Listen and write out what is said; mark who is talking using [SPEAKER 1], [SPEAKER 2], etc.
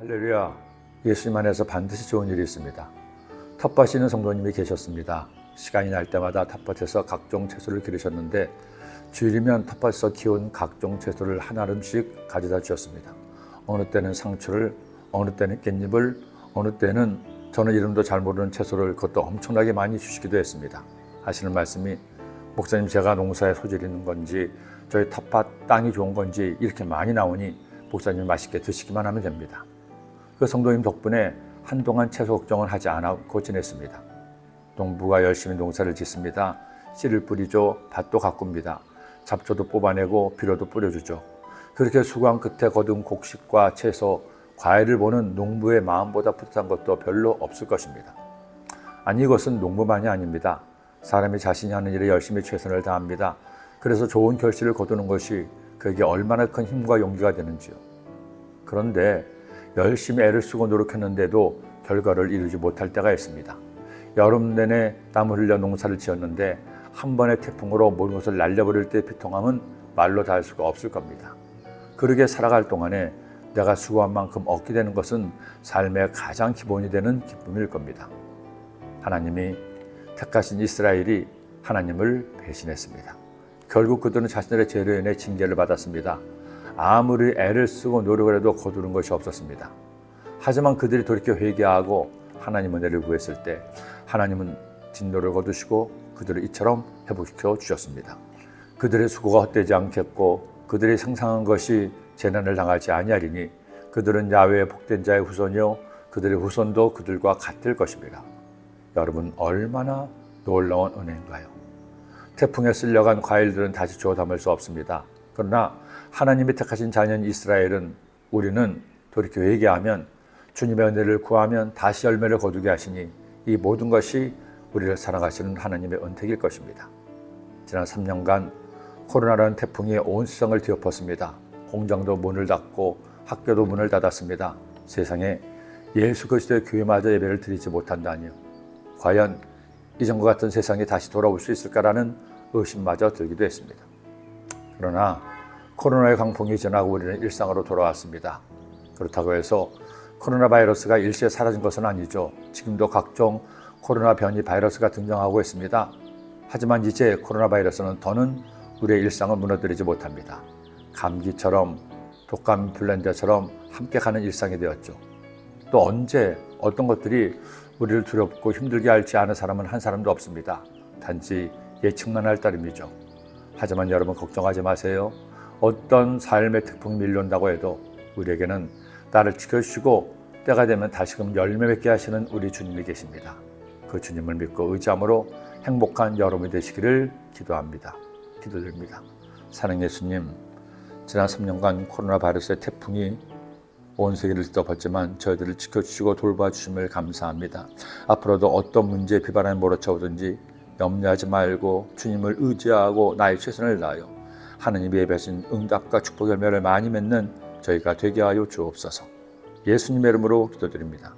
[SPEAKER 1] 할렐루야. 예수님 안에서 반드시 좋은 일이 있습니다. 텃밭이는 성도님이 계셨습니다. 시간이 날 때마다 텃밭에서 각종 채소를 기르셨는데 주일이면 텃밭에서 키운 각종 채소를 한 알음씩 가져다 주셨습니다. 어느 때는 상추를, 어느 때는 깻잎을, 어느 때는 저는 이름도 잘 모르는 채소를 그것도 엄청나게 많이 주시기도 했습니다. 하시는 말씀이 목사님 제가 농사에 소질이 있는 건지 저희 텃밭 땅이 좋은 건지 이렇게 많이 나오니 목사님 맛있게 드시기만 하면 됩니다. 그 성도님 덕분에 한동안 채소 걱정을 하지 않고 지냈습니다. 농부가 열심히 농사를 짓습니다. 씨를 뿌리죠. 밭도 가꿉니다. 잡초도 뽑아내고 비료도 뿌려주죠. 그렇게 수고한 끝에 거둔 곡식과 채소, 과일을 보는 농부의 마음보다 뿌듯한 것도 별로 없을 것입니다. 아니 이것은 농부만이 아닙니다. 사람이 자신이 하는 일에 열심히 최선을 다합니다. 그래서 좋은 결실을 거두는 것이 그에게 얼마나 큰 힘과 용기가 되는지요. 그런데 열심히 애를 쓰고 노력했는데도 결과를 이루지 못할 때가 있습니다. 여름 내내 땀을 흘려 농사를 지었는데 한 번의 태풍으로 모든 것을 날려버릴 때의 비통함은 말로 다 할 수가 없을 겁니다. 그러게 살아갈 동안에 내가 수고한 만큼 얻게 되는 것은 삶의 가장 기본이 되는 기쁨일 겁니다. 하나님이 택하신 이스라엘이 하나님을 배신했습니다. 결국 그들은 자신들의 죄로 인해 징계를 받았습니다. 아무리 애를 쓰고 노력을 해도 거두는 것이 없었습니다. 하지만 그들이 돌이켜 회개하고 하나님 은혜를 구했을 때 하나님은 진노를 거두시고 그들을 이처럼 회복시켜 주셨습니다. 그들의 수고가 헛되지 않겠고 그들이 상상한 것이 재난을 당하지 아니하리니 그들은 야외의 복된 자의 후손이요 그들의 후손도 그들과 같을 것입니다. 여러분 얼마나 놀라운 은혜인가요? 태풍에 쓸려간 과일들은 다시 주워 담을 수 없습니다. 그러나 하나님이 택하신 자녀인 이스라엘은 우리는 돌이켜 회개하면 주님의 은혜를 구하면 다시 열매를 거두게 하시니 이 모든 것이 우리를 사랑하시는 하나님의 은택일 것입니다. 지난 3년간 코로나라는 태풍이 온 세상을 뒤엎었습니다. 공장도 문을 닫고 학교도 문을 닫았습니다. 세상에 예수 그리스도의 교회마저 예배를 드리지 못한다니요. 과연 이전과 같은 세상이 다시 돌아올 수 있을까라는 의심마저 들기도 했습니다. 그러나 코로나의 강풍이 지나고 우리는 일상으로 돌아왔습니다. 그렇다고 해서 코로나 바이러스가 일시에 사라진 것은 아니죠. 지금도 각종 코로나 변이 바이러스가 등장하고 있습니다. 하지만 이제 코로나 바이러스는 더는 우리의 일상을 무너뜨리지 못합니다. 감기처럼 독감 인플루엔자처럼 함께 가는 일상이 되었죠. 또 언제 어떤 것들이 우리를 두렵고 힘들게 할지 아는 사람은 한 사람도 없습니다. 단지 예측만 할 따름이죠. 하지만 여러분 걱정하지 마세요. 어떤 삶의 태풍이 밀려온다고 해도 우리에게는 나를 지켜주시고 때가 되면 다시금 열매 맺게 하시는 우리 주님이 계십니다. 그 주님을 믿고 의지함으로 행복한 여러분이 되시기를 기도합니다. 기도드립니다. 사랑 예수님, 지난 3년간 코로나 바이러스의 태풍이 온 세계를 뒤덮었지만 저희들을 지켜주시고 돌봐주심을 감사합니다. 앞으로도 어떤 문제에 비바람이 몰아쳐오든지 염려하지 말고 주님을 의지하고 나의 최선을 다하여 하느님이 예배하신 응답과 축복 열매를 많이 맺는 저희가 되게 하여 주옵소서. 예수님의 이름으로 기도드립니다.